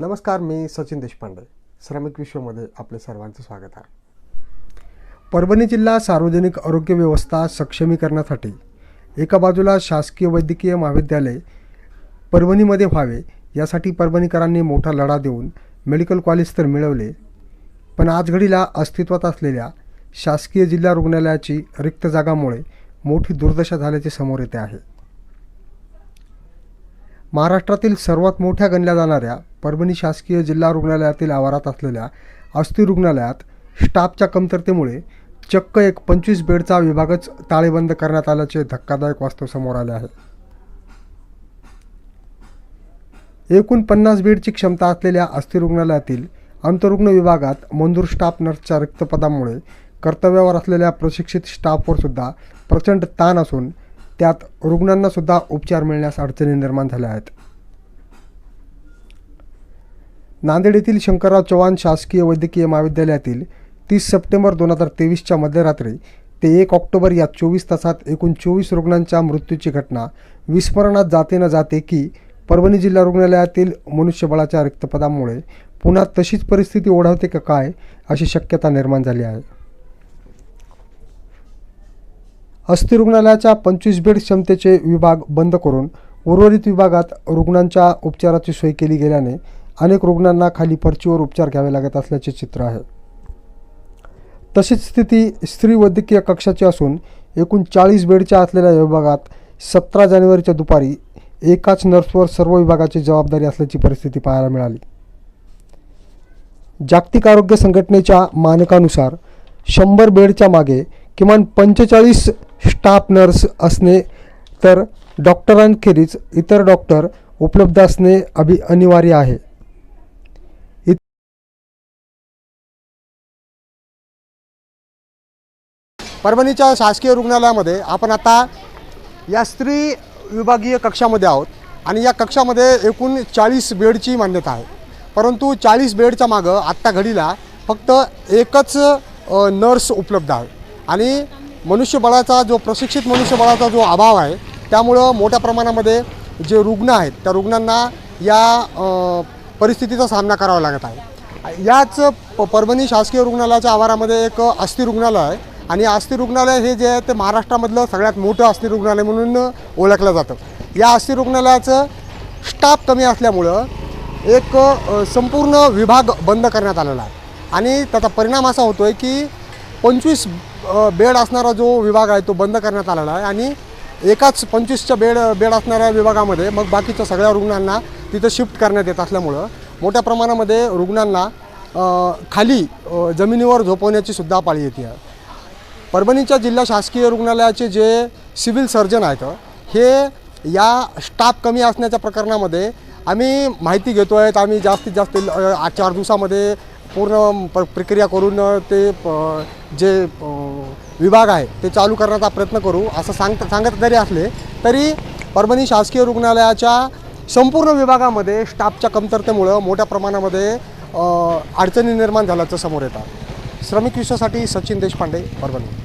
नमस्कार मी सचिन देशपांडे. श्रमिक विश्वमध्ये आपले सर्वांचं स्वागत आहे. परभणी जिल्हा सार्वजनिक आरोग्य व्यवस्था सक्षमीकरणासाठी एका बाजूला शासकीय वैद्यकीय महाविद्यालय परभणीमध्ये व्हावे यासाठी परभणीकरांनी मोठा लढा देऊन मेडिकल कॉलेज तर मिळवले पण आज घडीला अस्तित्वात असलेल्या शासकीय जिल्हा रुग्णालयाची रिक्त जागामुळे मोठी दुर्दशा झाल्याचे समोर येते आहे. महाराष्ट्रातील सर्वात मोठ्या गणल्या जाणाऱ्या परभणी शासकीय जिल्हा रुग्णालयातील आवारात असलेल्या अस्थि रुग्णालयात स्टाफच्या कमतरतेमुळे चक्क एक पंचवीस बेडचा विभागच ताळेबंद करण्यात आल्याचे धक्कादायक वास्तव समोर आले आहे. एकूण पन्नास बेडची क्षमता असलेल्या अस्थि रुग्णालयातील अंतरुग्ण विभागात मंजूर स्टाफ नर्सच्या रिक्तपदामुळे कर्तव्यावर असलेल्या प्रशिक्षित स्टाफवर सुद्धा प्रचंड ताण असून त्यात रुग्णांना सुद्धा उपचार मिळण्यास अडचणी निर्माण झाल्या आहेत. नांदेड येथील शंकरराव चव्हाण शासकीय वैद्यकीय महाविद्यालयातील तीस सप्टेंबर दोन हजार तेवीसच्या मध्यरात्री ते एक ऑक्टोबर या चोवीस तासात एकूण चोवीस रुग्णांच्या मृत्यूची घटना विस्मरणात जाते न जाते की परभणी जिल्हा रुग्णालयातील मनुष्यबळाच्या रिक्तपदामुळे पुन्हा तशीच परिस्थिती ओढवते का काय अशी शक्यता निर्माण झाली आहे. अस्थि रुग्णालयाच्या पंचवीस बेड क्षमतेचे विभाग बंद करून उर्वरित विभागात रुग्णांच्या उपचाराची सोय केली गेल्याने अनेक रुग्णांना खाली पर्चीवर उपचार घ्यावे लागत असल्याचे चित्र आहे. तशीच स्थिती स्त्री वैद्यकीय कक्षाची असून एकूण चाळीस बेडच्या असलेल्या या विभागात सतरा जानेवारीच्या दुपारी एकाच नर्सवर सर्व विभागाची जबाबदारी असल्याची परिस्थिती पाहायला मिळाली. जागतिक आरोग्य संघटनेच्या मानकानुसार शंभर बेडच्या मागे किमान पंचेचाळीस स्टाफ नर्स असणे तर डॉक्टरांखेरीज इतर डॉक्टर उपलब्ध असणे अभि अनिवार्य आहे. परभणीच्या शासकीय रुग्णालयामध्ये आपण आता या स्त्री विभागीय कक्षामध्ये आहोत आणि या कक्षामध्ये एकूण चाळीस बेडची मान्यता आहे. परंतु चाळीस बेडच्या मागं आत्ता घडीला फक्त एकच नर्स उपलब्ध आहे. आणि मनुष्यबळाचा जो प्रशिक्षित मनुष्यबळाचा जो अभाव आहे त्यामुळं मोठ्या प्रमाणामध्ये जे रुग्ण आहेत त्या रुग्णांना या परिस्थितीचा सामना करावा लागत आहे. याच प परभणी शासकीय रुग्णालयाच्या आवारामध्ये एक अस्थि रुग्णालय आहे आणि अस्थि रुग्णालय हे जे आहे ते महाराष्ट्रामधलं सगळ्यात मोठं अस्थि रुग्णालय म्हणून ओळखलं जातं. या अस्थि रुग्णालयाचं स्टाफ कमी असल्यामुळं एक संपूर्ण विभाग बंद करण्यात आलेला आहे. आणि त्याचा परिणाम असा होतो आहे की पंचवीस बेड असणारा जो विभाग आहे तो बंद करण्यात आलेला आहे आणि एकाच पंचवीसच्या बेड बेड असणाऱ्या विभागामध्ये मग बाकीच्या सगळ्या रुग्णांना तिथं शिफ्ट करण्यात येत असल्यामुळं मोठ्या प्रमाणामध्ये रुग्णांना खाली जमिनीवर झोपवण्याची सुद्धा पाळी येते. आहे परभणीच्या जिल्हा शासकीय रुग्णालयाचे जे सिव्हिल सर्जन आहेत हे या स्टाफ कमी असण्याच्या प्रकरणामध्ये आम्ही माहिती घेतो आहेत आम्ही जास्तीत जास्त आठ चार दिवसामध्ये पूर्ण प्र प्रक्रिया करून ते प- जे विभाग आहे ते चालू करण्याचा प्रयत्न करू असं सांगत सांगत जरी असले तरी परभणी शासकीय रुग्णालयाच्या संपूर्ण विभागामध्ये स्टाफच्या कमतरतेमुळं मोठ्या प्रमाणामध्ये अडचणी निर्माण झाल्याचं समोर येतात श्रमिक विश्वासाठी सचिन देशपांडे परभणी.